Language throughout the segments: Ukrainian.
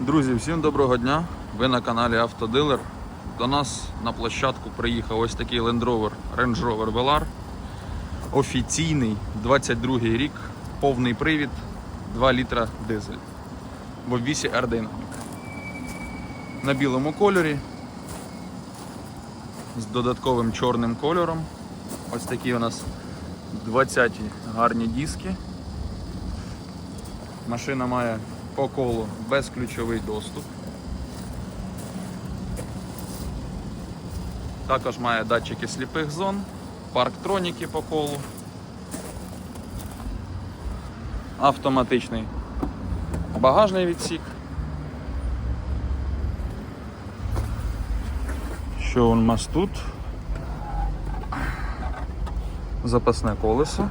Друзі, всім доброго дня! Ви на каналі Автодилер. До нас на площадку приїхав ось такий Land Rover Range Rover Velar. Офіційний 22 рік, повний привід, 2 літра дизель. В обвісі R-Dynamic. На білому кольорі. З додатковим чорним кольором. Ось такі у нас 20 ті гарні диски. Машина має по колу безключовий доступ. Також має датчики сліпих зон, парктроніки по колу, автоматичний багажний відсік. Що у нас тут? Запасне колесо.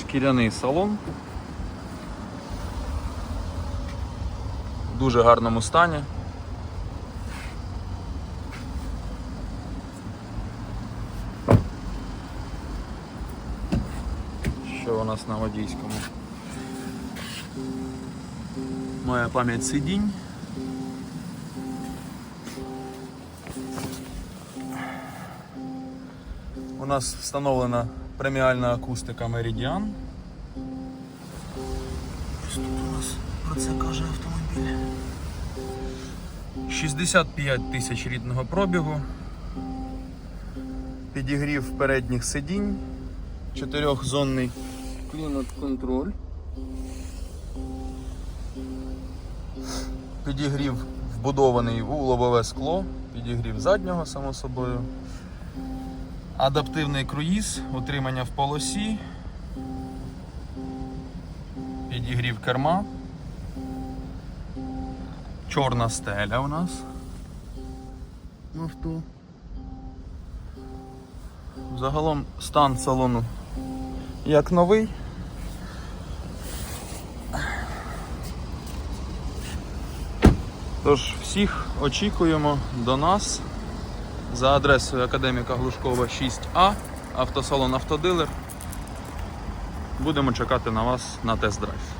Шкіряний салон. В дуже гарному стані. Що у нас на водійському? Моя пам'ять сидінь. У нас встановлена преміальна акустика Meridian. Що тут у нас про це каже автомобіль? 65 тисяч рідного пробігу. Підігрів передніх сидінь, чотирьохзонний клімат-контроль. Підігрів вбудований у лобове скло, підігрів заднього, само собою. Адаптивний круїз, утримання в полосі, підігрів керма, чорна стеля у нас в авто. Загалом стан салону як новий. Тож всіх очікуємо до нас за адресою Академіка Глушкова 6А, автосалон Автодилер. Будемо чекати на вас на тест-драйв.